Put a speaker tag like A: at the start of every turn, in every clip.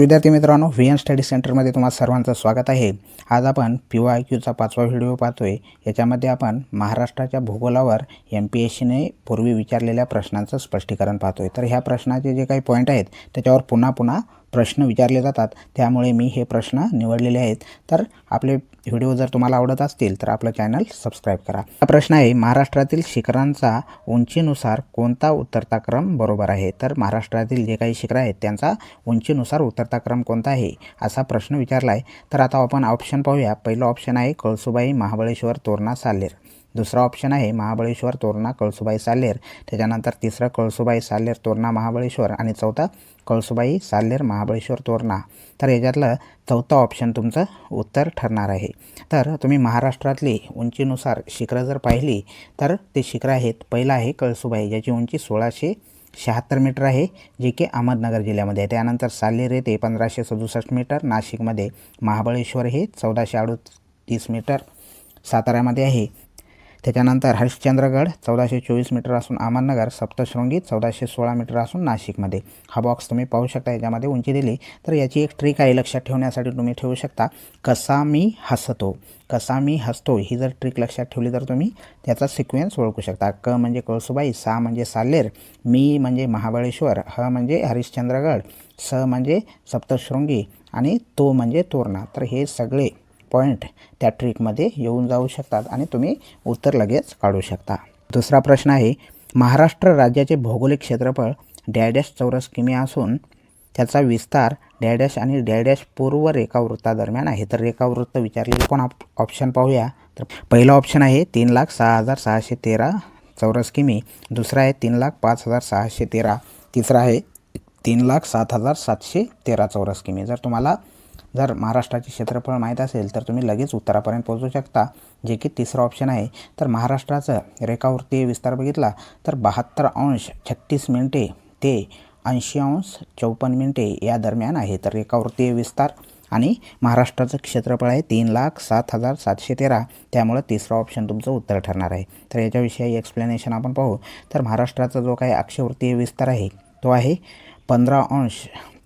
A: विद्यार्थी मित्रांनो V N study सेंटरमध्ये तुम्हाला सर्वांचं स्वागत आहे. आज आपण पी वाय क्यूचा पाचवा व्हिडिओ पाहतोय. याच्यामध्ये आपण महाराष्ट्राच्या भूगोलावर एम पी एस सीने पूर्वी विचारलेल्या प्रश्नांचं स्पष्टीकरण पाहतोय. तर ह्या प्रश्नाचे जे काही पॉईंट आहेत त्याच्यावर पुन्हा पुन्हा प्रश्न विचारले जातात त्यामुळे मी हे प्रश्न निवडलेले आहेत. तर आपले व्हिडिओ जर तुम्हाला आवडत असतील तर आपलं चॅनल सबस्क्राईब करा. हा प्रश्न आहे महाराष्ट्रातील शिखरांचा उंचीनुसार कोणता उतरता क्रम बरोबर आहे? तर महाराष्ट्रातील जे काही शिखरं आहेत त्यांचा उंचीनुसार उतरता क्रम कोणता आहे? असा प्रश्न विचारला आहे तर आता आपण ऑप्शन पाहूया. पहिलं ऑप्शन आहे कळसुबाई महाबळेश्वर तोरणा सालेर. दुसरा ऑप्शन आहे महाबळेश्वर तोरणा कळसुबाई साल्हेर. त्याच्यानंतर तिसरं कळसुबाई साल्हेर तोरणा महाबळेश्वर आणि चौथा कळसुबाई साल्हेर महाबळेश्वर तोरणा. तर याच्यातलं चौथं ऑप्शन तुमचं उत्तर ठरणार आहे. तर तुम्ही महाराष्ट्रातली उंचीनुसार शिखरं जर पाहिली तर ते शिखरं आहेत. पहिलं आहे कळसुबाई ज्याची उंची सोळाशे शहात्तर मीटर आहे जे की अहमदनगर जिल्ह्यामध्ये आहे. त्यानंतर सालेर येथे पंधराशे सदुसष्ट मीटर नाशिकमध्ये महाबळेश्वर हे चौदाशे अडतीस मीटर साताऱ्यामध्ये आहे. त्याच्यानंतर हरिश्चंद्रगड चौदाशे चोवीस मीटर असून अहमदनगर सप्तशृंगी चौदाशे सोळा मीटर असून नाशिकमध्ये. हा बॉक्स तुम्ही पाहू शकता याच्यामध्ये उंची दिली. तर याची एक ट्रिक आहे लक्षात ठेवण्यासाठी तुम्ही ठेवू शकता कसा मी हसतो. कसा मी हसतो ही जर ट्रिक लक्षात ठेवली तर तुम्ही त्याचा सिक्वेन्स ओळखू शकता. क म्हणजे कळसुबाई सा म्हणजे साल्लेर मी म्हणजे महाबळेश्वर ह म्हणजे हरिश्चंद्रगड स म्हणजे सप्तशृंगी आणि तो म्हणजे तोरणा. तर हे सगळे पॉईंट त्या ट्रिकमध्ये येऊन जाऊ शकतात आणि तुम्ही उत्तर लगेच काढू शकता. दुसरा प्रश्न आहे महाराष्ट्र राज्याचे भौगोलिक क्षेत्रफळ डॅडॅश चौरस किमी असून त्याचा विस्तार डॅडॅश आणि डॅडॅश पूर्व रेखावृत्तादरम्यान आहे. तर रेखावृत्त विचारलेले कोण ऑप्शन पाहूया. तर पहिला ऑप्शन आहे तीन लाख सहा हजार सहाशे तेरा चौरस किमी. दुसरा आहे तीन लाख पाच हजार सहाशे तेरा. तिसरा आहे तीन लाख सात हजार सातशे तेरा चौरस किमी. जर तुम्हाला जर महाराष्ट्राचे क्षेत्रफळ माहीत असेल तर तुम्ही लगेच उत्तरापर्यंत पोहोचू शकता जे की तिसरं ऑप्शन आहे. तर महाराष्ट्राचं रेखावृत्तीय विस्तार बघितला तर बहात्तर अंश छत्तीस मिनिटे ते ऐंशी अंश चौपन्न मिनिटे या दरम्यान आहे तर रेखावृत्तीय विस्तार. आणि महाराष्ट्राचं क्षेत्रफळ आहे तीन लाख सात हजार सातशे तेरा. त्यामुळं तिसरं ऑप्शन तुमचं उत्तर ठरणार आहे. तर याच्याविषयी एक्सप्लेनेशन आपण पाहू. तर महाराष्ट्राचा जो काही अक्षवृत्तीय विस्तार आहे तो आहे पंधरा अंश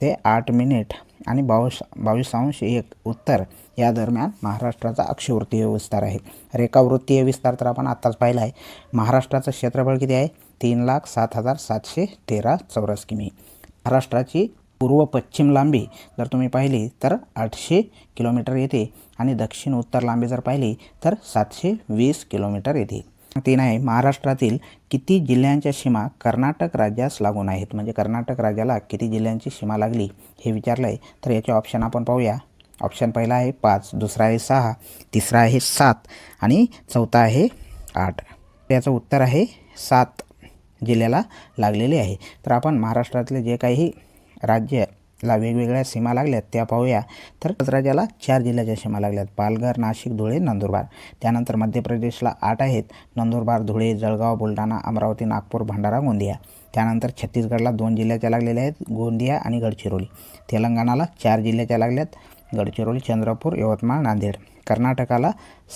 A: ते आठ मिनिट आणि बावीस बावीस अंश एक उत्तर या दरम्यान महाराष्ट्राचा अक्षवृत्तीय विस्तार आहे. रेखावृत्तीय विस्तार तर आपण आत्ताच पाहिला आहे. महाराष्ट्राचं क्षेत्रफळ किती आहे? तीन लाख सात हजार सातशे तेरा चौरस किमी. महाराष्ट्राची पूर्व पश्चिम लांबी जर तुम्ही पाहिली तर आठशे किलोमीटर येते आणि दक्षिण उत्तर लांबी जर पाहिली तर सातशे वीस किलोमीटर येते. तीन आहे. महाराष्ट्रातील किती जिल्ह्यांच्या सीमा कर्नाटक राज्यास लागून आहेत? म्हणजे कर्नाटक राज्याला किती जिल्ह्यांची सीमा लागली हे विचारलं आहे तर याचे ऑप्शन आपण पाहूया. ऑप्शन पहिला आहे पाच दुसरा आहे सहा तिसरा आहे सात आणि चौथा आहे आठ. याचं उत्तर आहे सात जिल्ह्याला लागलेले आहे. तर आपण महाराष्ट्रातले जे काही राज्य ला वेगवेगळ्या सीमा लागल्यात त्या पाहूया. तर राज्याला चार जिल्ह्याच्या सीमा लागल्यात. पालघर नाशिक धुळे नंदुरबार. त्यानंतर मध्य प्रदेशला आठ आहेत. नंदुरबार धुळे जळगाव बुलढाणा अमरावती नागपूर भंडारा गोंदिया. त्यानंतर छत्तीसगडला दोन जिल्ह्याच्या लागलेल्या आहेत गोंदिया आणि गडचिरोली. तेलंगणाला चार जिल्ह्याच्या लागल्यात गडचिरोली चंद्रपूर यवतमाळ नांदेड. कर्नाटकाला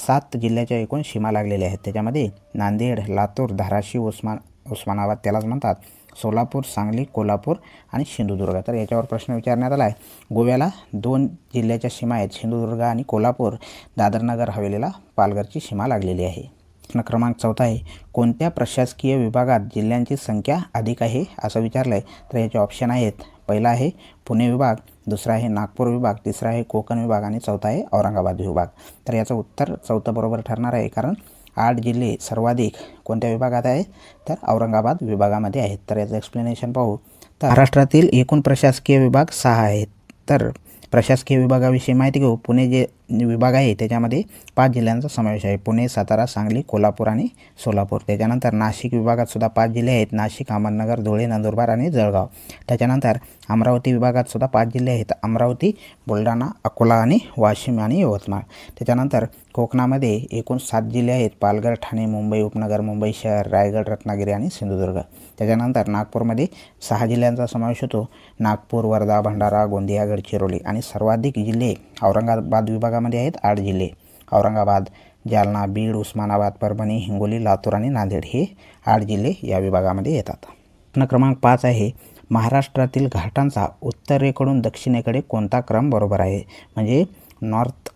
A: सात जिल्ह्याच्या एकूण सीमा लागलेल्या आहेत. त्याच्यामध्ये नांदेड लातूर धाराशिव उस्मान उस्मानाबाद त्यालाच म्हणतात. सोलापूर सांगली कोल्हापूर आणि सिंधुदुर्ग. तर याच्यावर प्रश्न विचारण्यात आला आहे गोव्याला दोन जिल्ह्याच्या सीमा आहेत. सिंधुदुर्ग आणि कोल्हापूर. दादरनगर हवेलीला पालघरची सीमा लागलेली आहे. प्रश्न क्रमांक चौथा आहे. कोणत्या प्रशासकीय विभागात जिल्ह्यांची संख्या अधिक आहे असं विचारलं आहे तर याचे ऑप्शन आहेत. पहिला आहे पुणे विभाग दुसरा आहे नागपूर विभाग तिसरा आहे कोकण विभाग आणि चौथा आहे औरंगाबाद विभाग. तर याचं उत्तर चौथं बरोबर ठरणार आहे कारण आठ जिल्हे सर्वाधिक कोणत्या विभागात आहे? तर औरंगाबाद विभागामध्ये आहेत. तर याचं एक्सप्लेनेशन पाहू. तर महाराष्ट्रातील एकूण प्रशासकीय विभाग सहा आहेत. तर प्रशासकीय विभागाविषयी माहिती घेऊ. पुणे जे विभाग आहे त्याच्यामध्ये पाच जिल्ह्यांचा समावेश आहे. पुणे सातारा सांगली कोल्हापूर आणि सोलापूर. त्याच्यानंतर नाशिक विभागातसुद्धा पाच जिल्हे आहेत. नाशिक अहमदनगर धुळे नंदुरबार आणि जळगाव. त्याच्यानंतर अमरावती विभागातसुद्धा पाच जिल्हे आहेत. अमरावती बुलढाणा अकोला आणि वाशिम आणि यवतमाळ. त्याच्यानंतर कोकणामध्ये एकूण सात जिल्हे आहेत. पालघर ठाणे मुंबई उपनगर मुंबई शहर रायगड रत्नागिरी आणि सिंधुदुर्ग. त्याच्यानंतर नागपूरमध्ये सहा जिल्ह्यांचा समावेश होतो. नागपूर वर्धा भंडारा गोंदिया गडचिरोली आणि सर्वाधिक जिल्हे औरंगाबाद विभागामध्ये आहेत. आठ जिल्हे. औरंगाबाद जालना बीड उस्मानाबाद परभणी हिंगोली लातूर आणि नांदेड हे आठ जिल्हे या विभागामध्ये येतात. प्रश्न क्रमांक पाच आहे महाराष्ट्रातील घाटांचा उत्तरेकडून दक्षिणेकडे कोणता क्रम बरोबर आहे? म्हणजे नॉर्थ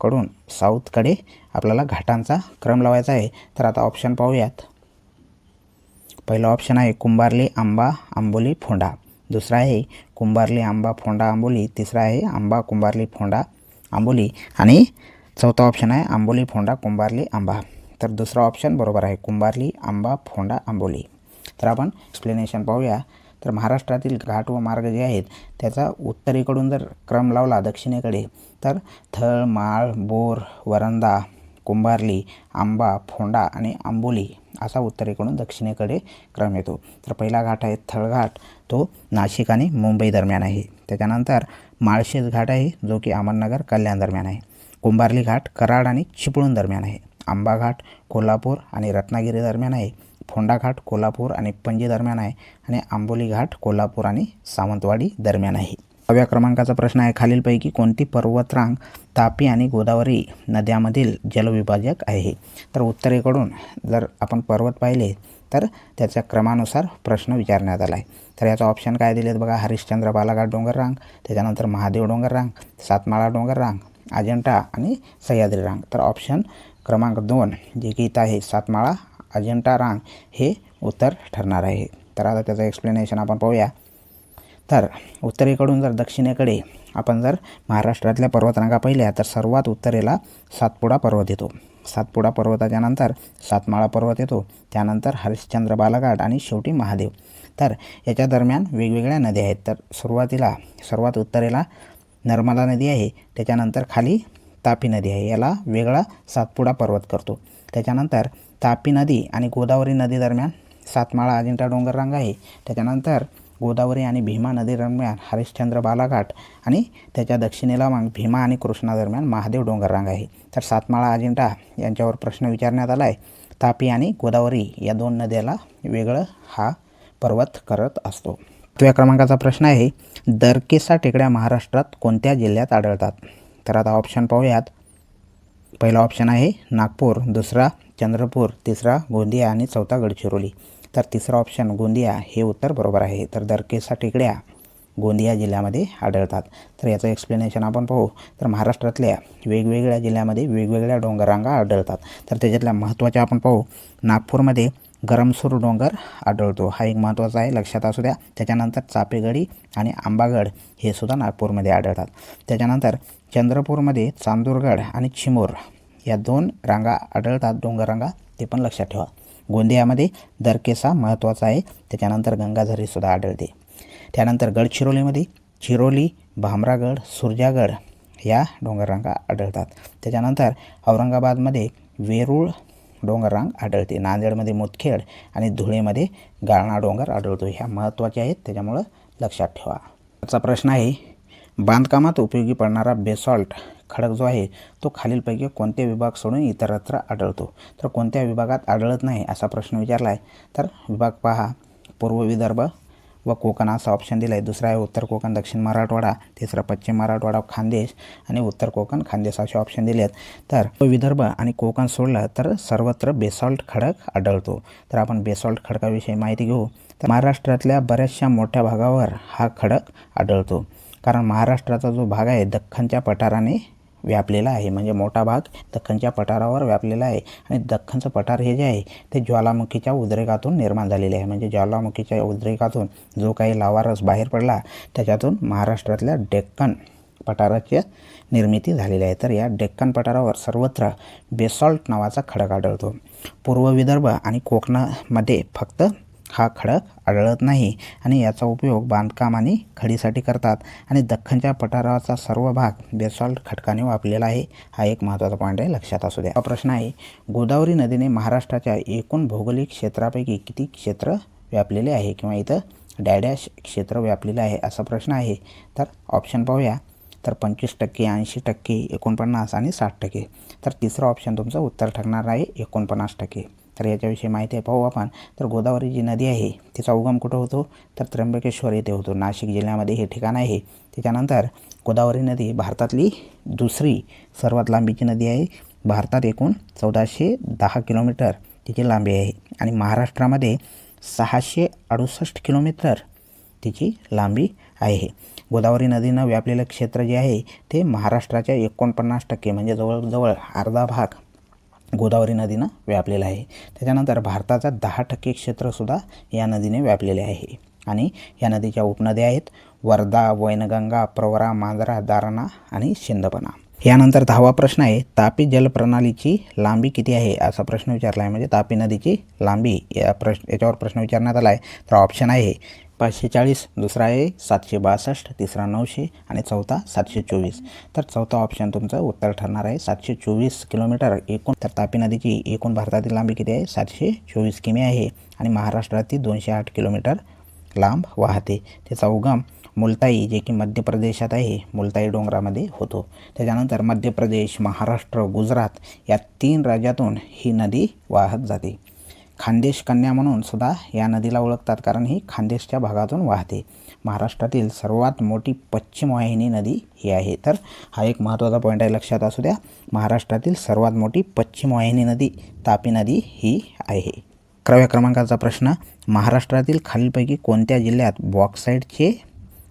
A: कडून साऊथकडे आपल्याला घाटांचा क्रम लावायचा आहे. तर आता ऑप्शन पाहूयात. पहिला ऑप्शन आहे कुंभारली आंबा आंबोली फोंडा. दुसरा आहे कुंभारली आंबा फोंडा आंबोली. तिसरा आहे आंबा कुंभारली फोंडा आंबोली. आणि चौथा ऑप्शन आहे आंबोली फोंडा कुंभारली आंबा. तर दुसरा ऑप्शन बरोबर आहे कुंभारली आंबा फोंडा आंबोली. तर आपण एक्सप्लेनेशन पाहूया. तर महाराष्ट्रातील घाट व मार्ग जे आहेत त्याचा उत्तरेकडून जर क्रम लावला दक्षिणेकडे तर थळ माळ बोर वरंदा कुंभारली आंबा फोंडा आणि आंबोली असा उत्तरेकडून दक्षिणेकडे क्रम येतो. तर पहिला घाट आहे थळघाट तो नाशिक आणि मुंबई दरम्यान आहे. त्याच्यानंतर माळशेज घाट आहे जो की अहमदनगर कल्याण दरम्यान आहे. कुंभारली घाट कराड आणि चिपळूण दरम्यान आहे. आंबा घाट कोल्हापूर आणि रत्नागिरी दरम्यान आहे. फोंडा घाट कोल्हापूर आणि पणजी दरम्यान आहे आणि आंबोली घाट कोल्हापूर आणि सावंतवाडी दरम्यान आहे. नवव्या क्रमांकाचा प्रश्न आहे. खालीलपैकी कोणती पर्वतरांग तापी आणि गोदावरी नद्यामधील जलविभाजक आहे? तर उत्तरेकडून जर आपण पर्वत पाहिले तर त्याच्या क्रमानुसार प्रश्न विचारण्यात आला आहे तर याचा ऑप्शन काय दिलेत बघा? हरिश्चंद्र बालाघाट डोंगर रांग त्याच्यानंतर महादेव डोंगर रांग सातमाळा डोंगर रांग अजंठा आणि सह्याद्री रांग. तर ऑप्शन क्रमांक दोन जे की इथं आहे सातमाळा अजिंठा रांग हे उत्तर ठरणार आहे. तर आता त्याचं एक्सप्लेनेशन आपण पाहूया. तर उत्तरेकडून जर दक्षिणेकडे आपण जर महाराष्ट्रातल्या पर्वतरांगा पाहिल्या तर सर्वात उत्तरेला सातपुडा पर्वत येतो. सातपुडा पर्वताच्या नंतर सातमाळा पर्वत येतो. त्यानंतर हरिश्चंद्र बालाघाट आणि शेवटी महादेव. तर याच्या दरम्यान वेगवेगळ्या नद्या आहेत. तर सुरुवातीला सर्वात उत्तरेला नर्मदा नदी आहे. त्याच्यानंतर खाली तापी नदी आहे. याला वेगळा सातपुडा पर्वत करतो. त्याच्यानंतर तापी नदी आणि गोदावरी नदी दरम्यान सातमाळा अजिंठा डोंगर रांग आहे. त्याच्यानंतर गोदावरी आणि भीमा नदी दरम्यान हरिश्चंद्र बालाघाट आणि त्याच्या दक्षिणेला मग भीमा आणि कृष्णा दरम्यान महादेव डोंगर रांग आहे. तर सातमाळा अजिंठा यांच्यावर प्रश्न विचारण्यात आला आहे तापी आणि गोदावरी या दोन नद्याला वेगळं हा पर्वत करत असतो. तुझ्या क्रमांकाचा प्रश्न आहे दरकेसा टेकड्या महाराष्ट्रात कोणत्या जिल्ह्यात आढळतात? तर आता ऑप्शन पाहूयात. पहिला ऑप्शन आहे नागपूर दुसरा चंद्रपूर तिसरा गोंदिया आणि चौथा गडचिरोली. तर तिसरा ऑप्शन गोंदिया हे उत्तर बरोबर आहे. तर दरकेसा टेकड्या गोंदिया जिल्ह्यामध्ये आढळतात. तर याचं एक्सप्लेनेशन आपण पाहू. तर महाराष्ट्रातल्या वेगवेगळ्या जिल्ह्यामध्ये वेगवेगळ्या डोंगररांगा आढळतात. तर त्याच्यातल्या महत्त्वाच्या आपण पाहू. नागपूरमध्ये गरमसूर डोंगर आढळतो. हा एक महत्त्वाचा आहे. लक्षात असू द्या. त्याच्यानंतर चापेगडी आणि आंबागड हे सुद्धा नागपूरमध्ये आढळतात. त्याच्यानंतर चंद्रपूरमध्ये चांदूरगड आणि चिमूर या दोन रांगा आढळतात डोंगररांगा ते पण लक्षात ठेवा. गोंदियामध्ये दरकेसा महत्त्वाचा आहे त्याच्यानंतर गंगाझरीसुद्धा आढळते. त्यानंतर गडचिरोलीमध्ये चिरोली भामरागड सुरजागड या डोंगररांगा आढळतात. त्याच्यानंतर औरंगाबादमध्ये वेरूळ डोंगररांग आढळते. नांदेडमध्ये मुदखेड आणि धुळेमध्ये गाळणा डोंगर आढळतो. ह्या महत्त्वाच्या आहेत त्याच्यामुळं लक्षात ठेवा. आजचा प्रश्न आहे बांधकामात उपयोगी पडणारा बेसॉल्ट खडक जो आहे तो खालीलपैकी कोणते विभाग सोडून इतरत्र आढळतो? तर कोणत्या विभागात आढळत नाही असा प्रश्न विचारला आहे तर विभाग पहा. पूर्व विदर्भ व कोकण असा ऑप्शन दिला आहे दुसरा आहे उत्तर कोकण दक्षिण मराठवाडा तिसरा पश्चिम मराठवाडा खानदेश आणि उत्तर कोकण खानदेश असे ऑप्शन दिले आहेत तर विदर्भ आणि कोकण सोडलं तर सर्वत्र बेसॉल्ट खडक आढळतो. तर आपण बेसॉल्ट खडकाविषयी माहिती घेऊ. तर महाराष्ट्रातल्या बऱ्याचशा मोठ्या भागावर हा खडक आढळतो. कारण महाराष्ट्राचा जो भाग आहे दख्खनच्या पठाराने व्यापलेला आहे. म्हणजे मोठा भाग दख्खनच्या पठारावर व्यापलेला आहे. आणि दख्खनचं पठार हे जे आहे ते ज्वालामुखीच्या उद्रेकातून निर्माण झालेले आहे. म्हणजे ज्वालामुखीच्या उद्रेकातून जो काही लावारस बाहेर पडला त्याच्यातून महाराष्ट्रातल्या डेक्कन पठाराची निर्मिती झालेली आहे. तर या डेक्कन पठारावर सर्वत्र बेसॉल्ट नावाचा खडक आढळतो. पूर्व विदर्भ आणि कोकणामध्ये फक्त हा खडक आढळत नाही आणि याचा उपयोग बांधकाम आणि खडीसाठी करतात. आणि दख्खनच्या पठाराचा सर्व भाग बेसॉल्ट खडकाने वापलेला आहे. हा एक महत्त्वाचा पॉईंट आहे लक्षात असू द्या. हा प्रश्न आहे गोदावरी नदीने महाराष्ट्राच्या एकूण भौगोलिक क्षेत्रापैकी किती क्षेत्र व्यापलेले आहे किंवा इथं डॅडॅश क्षेत्र व्यापलेलं आहे असा प्रश्न आहे? तर ऑप्शन पाहूया. तर पंचवीस टक्के ऐंशी टक्के एकोणपन्नास आणि साठ टक्के. तर तिसरं ऑप्शन तुमचं उत्तर ठरणार आहे एकोणपन्नास टक्के. तर याच्याविषयी माहिती आहे. पाहू आपण. तर गोदावरी जी नदी आहे तिचा उगम कुठं होतो? तर त्र्यंबकेश्वर येथे होतो. नाशिक जिल्ह्यामध्ये हे ठिकाण आहे. त्याच्यानंतर गोदावरी नदी भारतातली दुसरी सर्वात लांबीची नदी आहे. भारतात एकूण चौदाशे दहा किलोमीटर तिची लांबी आहे आणि महाराष्ट्रामध्ये सहाशे अडुसष्ट किलोमीटर तिची लांबी आहे. गोदावरी नदीनं व्यापलेलं क्षेत्र जे आहे ते महाराष्ट्राच्या एकोणपन्नास टक्के म्हणजे जवळजवळ अर्धा भाग गोदावरी नदीनं व्यापलेलं आहे. त्याच्यानंतर भारताचा दहा टक्के क्षेत्रसुद्धा या नदीने व्यापलेले आहे. आणि या नदीच्या उपनद्या आहेत वर्धा वैनगंगा प्रवरा मांजरा दारणा आणि शिंदपणा यानंतर दहावा प्रश्न आहे तापी जलप्रणालीची लांबी किती आहे? असा प्रश्न विचारला आहे. म्हणजे तापी नदीची लांबी या प्रश्न याच्यावर प्रश्न विचारण्यात आला आहे. तर ऑप्शन आहे पाचशे चाळीस दुसरा आहे सातशे बासष्ट तिसरा नऊशे आणि चौथा सातशे चोवीस. तर चौथा ऑप्शन तुमचं उत्तर ठरणार आहे. सातशे चोवीस किलोमीटर एकूण तर तापी नदीची एकूण भारतातील लांबी किती आहे? सातशे चोवीस किमी आहे. आणि महाराष्ट्रातील दोनशे आठ किलोमीटर लांब वाहते. त्याचा उगम मुलताई जे की मध्य प्रदेशात आहे मुलताई डोंगरामध्ये होतो. त्याच्यानंतर मध्य प्रदेश महाराष्ट्र गुजरात या तीन राज्यातून ही नदी वाहत जाते. खानदेश कन्या म्हणून सुद्धा या नदीला ओळखतात कारण ही खानदेशच्या भागातून वाहते. महाराष्ट्रातील सर्वात मोठी पश्चिम वाहिनी नदी ही आहे. तर हा एक महत्त्वाचा पॉईंट आहे. लक्षात असू द्या महाराष्ट्रातील सर्वात मोठी पश्चिम वाहिनी नदी तापी नदी ही आहे. अकराव्या क्रमांकाचा प्रश्न महाराष्ट्रातील खालीलपैकी कोणत्या जिल्ह्यात बॉक्साईडचे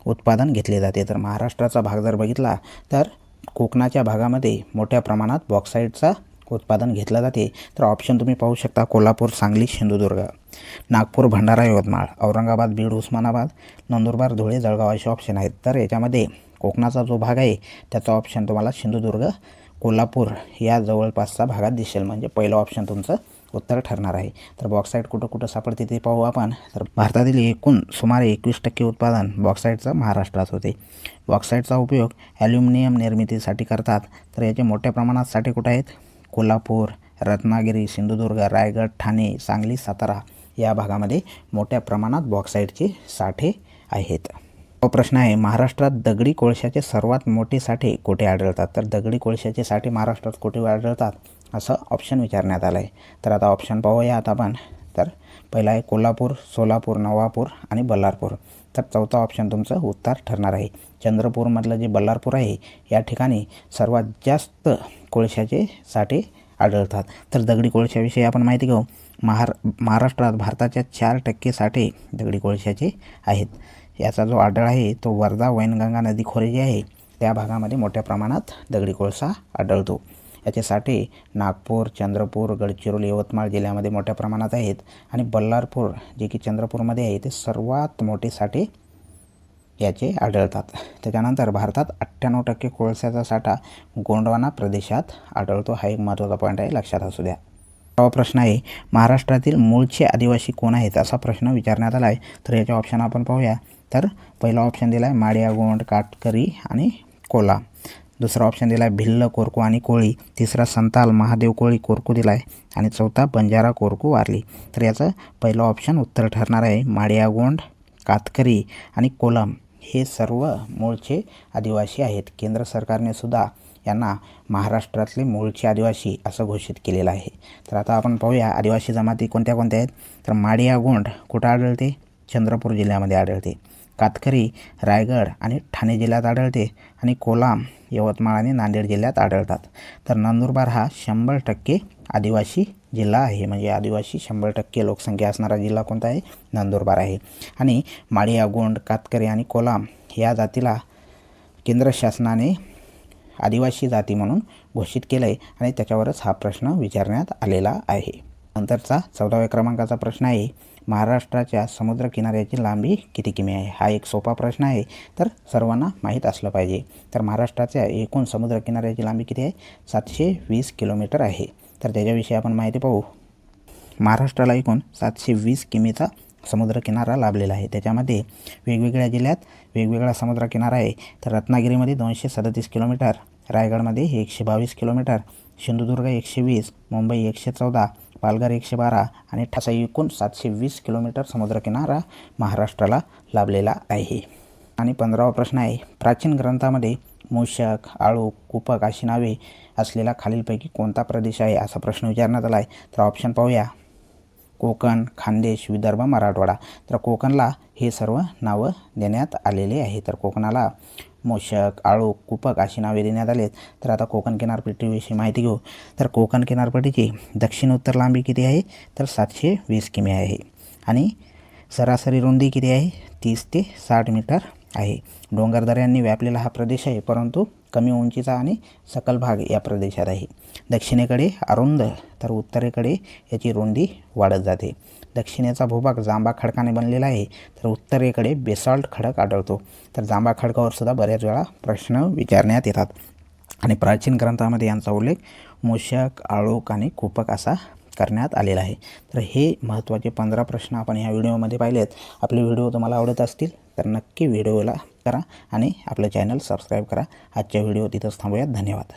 A: उत्पादन घेतले जाते? तर महाराष्ट्राचा भाग जर बघितला तर कोकणाच्या भागामध्ये मोठ्या प्रमाणात बॉक्साईडचा उत्पादन घेतलं जाते तर ऑप्शन तुम्ही पाहू शकता कोल्हापूर सांगली सिंधुदुर्ग. नागपूर भंडारा यवतमाळ औरंगाबाद बीड उस्मानाबाद नंदुरबार धुळे जळगाव असे ऑप्शन आहेत. तर याच्यामध्ये कोकणाचा जो भाग आहे त्याचा ऑप्शन तुम्हाला सिंधुदुर्ग कोल्हापूर या जवळपासचा भागात दिसेल. म्हणजे पहिलं ऑप्शन तुमचं उत्तर ठरणार आहे. तर बॉक्साईट कुठं कुठं सापडते ते पाहू आपण. तर भारतातील एकूण सुमारे एकवीस टक्के उत्पादन बॉक्साईटचं महाराष्ट्रात होते. बॉक्साईटचा उपयोग ॲल्युमिनियम निर्मितीसाठी करतात. तर याचे मोठ्या प्रमाणात साठे कुठं आहेत? कोल्हापूर रत्नागिरी सिंधुदुर्ग रायगड ठाणे सांगली सातारा या भागामध्ये मोठ्या प्रमाणात बॉक्साईटचे साठे आहेत. प्रश्न आहे महाराष्ट्रात दगडी कोळशाचे सर्वात मोठे साठे कुठे आढळतात? तर दगडी कोळशाचे साठे महाराष्ट्रात कुठे आढळतात? असं ऑप्शन विचारण्यात आलं आहे तर आता ऑप्शन पाहूयात आपण. तर पहिला आहे कोल्हापूर सोलापूर नवापूर आणि बल्लारपूर. तर चौथा ऑप्शन तुमचं उत्तर ठरणार आहे. चंद्रपूरमधलं जे बल्लारपूर आहे या ठिकाणी सर्वात जास्त कोळशाचे साठे आढळतात. तर दगडी कोळशाविषयी आपण माहिती घेऊ. महार महाराष्ट्रात भारताच्या चार टक्के साठे दगडी कोळशाचे आहेत. याचा जो आढळ आहे तो वर्धा वैनगंगा नदी खोरे जे आहे त्या भागामध्ये मोठ्या प्रमाणात दगडी कोळसा आढळतो. याचे साठे नागपूर चंद्रपूर गडचिरोली यवतमाळ जिल्ह्यामध्ये मोठ्या प्रमाणात आहेत आणि बल्लारपूर जे की चंद्रपूरमध्ये आहे ते सर्वात मोठे साठे याचे आढळतात. त्याच्यानंतर भारतात अठ्ठ्याण्णव टक्के कोळशाचा साठा गोंडवाना प्रदेशात आढळतो. हा एक महत्त्वाचा पॉईंट आहे लक्षात असू द्या. प्रश्न आहे महाराष्ट्रातील मूळचे आदिवासी कोण आहेत? असा प्रश्न विचारण्यात आला आहे तर याचे ऑप्शन आपण पाहूया. तर पहिला ऑप्शन दिला आहे माडिया गोंड काटकरी आणि कोला दुसरा ऑप्शन दिला आहे भिल्ल कोरकू आणि कोळी. तिसरा संताल महादेव कोळी कोरकू दिला आहे आणि चौथा बंजारा कोरकू वारली. तर याचं पहिलं ऑप्शन उत्तर ठरणार आहे. माडियागोंड कातकरी आणि कोलम हे सर्व मूळचे आदिवासी आहेत. केंद्र सरकारने सुद्धा यांना महाराष्ट्रातले मूळचे आदिवासी असं घोषित केलेलं आहे. तर आता आपण पाहूया आदिवासी जमाती कोणत्या कोणत्या आहेत. तर माडिया गोंड कुठं आढळते? चंद्रपूर जिल्ह्यामध्ये आढळते. कातकरी रायगड आणि ठाणे जिल्ह्यात आढळते आणि कोलाम यवतमाळ आणि नांदेड जिल्ह्यात आढळतात. तर नंदुरबार हा शंभर टक्के आदिवासी जिल्हा आहे. म्हणजे आदिवासी शंभर टक्के लोकसंख्या असणारा जिल्हा कोणता आहे? नंदुरबार आहे. आणि माळी गोंड कातकरी आणि कोलाम या जातीला केंद्र शासनाने आदिवासी जाती म्हणून घोषित केलं आहे आणि त्याच्यावरच हा प्रश्न विचारण्यात आलेला आहे. नंतरचा चौदाव्या क्रमांकाचा प्रश्न आहे महाराष्ट्राच्या समुद्रकिनाऱ्याची लांबी किती किमी आहे? हा एक सोपा प्रश्न आहे. तर सर्वांना माहीत असलं पाहिजे. तर महाराष्ट्राच्या एकूण समुद्रकिनाऱ्याची लांबी किती आहे? सातशे वीस किलोमीटर आहे. तर त्याच्याविषयी आपण माहिती पाहू. महाराष्ट्राला एकूण सातशे वीस किमीचा समुद्रकिनारा लाभलेला आहे. त्याच्यामध्ये वेगवेगळ्या जिल्ह्यात वेगवेगळा समुद्रकिनारा आहे. तर रत्नागिरीमध्ये दोनशे सदतीस किलोमीटर रायगडमध्ये एकशे बावीस किलोमीटर सिंधुदुर्ग एकशे वीस मुंबई एकशे चौदा पालघर एकशे बारा आणि ठासा एकूण सातशे वीस किलोमीटर समुद्रकिनारा महाराष्ट्राला लाभलेला आहे. आणि पंधरावा प्रश्न आहे प्राचीन ग्रंथामध्ये मूषक आळू कुपक अशी नावे असलेला खालीलपैकी कोणता प्रदेश आहे असा प्रश्न विचारण्यात आला आहे तर ऑप्शन पाहूया. कोकण खानदेश विदर्भ मराठवाडा. तर कोकणला हे सर्व नावं देण्यात आलेले आहे. तर कोकणाला मूषक आळू कुपक अशी नावे देण्यात आलेत. तर आता कोकण किनारपट्टीविषयी माहिती घेऊ. तर कोकण किनारपट्टीची दक्षिण उत्तर लांबी किती आहे? तर सातशे वीस किमी आहे. आणि सरासरी रुंदी किती आहे? तीस ते साठ मीटर आहे. डोंगरदऱ्यांनी व्यापलेला हा प्रदेश आहे परंतु कमी उंचीचा आणि सकल भाग या प्रदेशात आहे. दक्षिणेकडे अरुंद तर उत्तरेकडे याची रुंदी वाढत जाते. दक्षिणेचा भूभाग जांबा खडकाने बनलेला आहे तर उत्तरेकडे बेसॉल्ट खडक आढळतो. तर जांबा खडकावर सुद्धा बऱ्याच वेळा प्रश्न विचारण्यात येतात. आणि प्राचीन ग्रंथामध्ये यांचा उल्लेख मूषक आळूक आणि कुपक असा करण्यात आलेला आहे. तर हे महत्त्वाचे पंधरा प्रश्न आपण ह्या व्हिडिओमध्ये पाहिले आहेत आपले व्हिडिओ तुम्हाला आवडत असतील तर नक्की व्हिडिओला करा आणि आपलं चॅनल सबस्क्राईब करा. आजच्या व्हिडिओ तिथंच थांबूयात. धन्यवाद.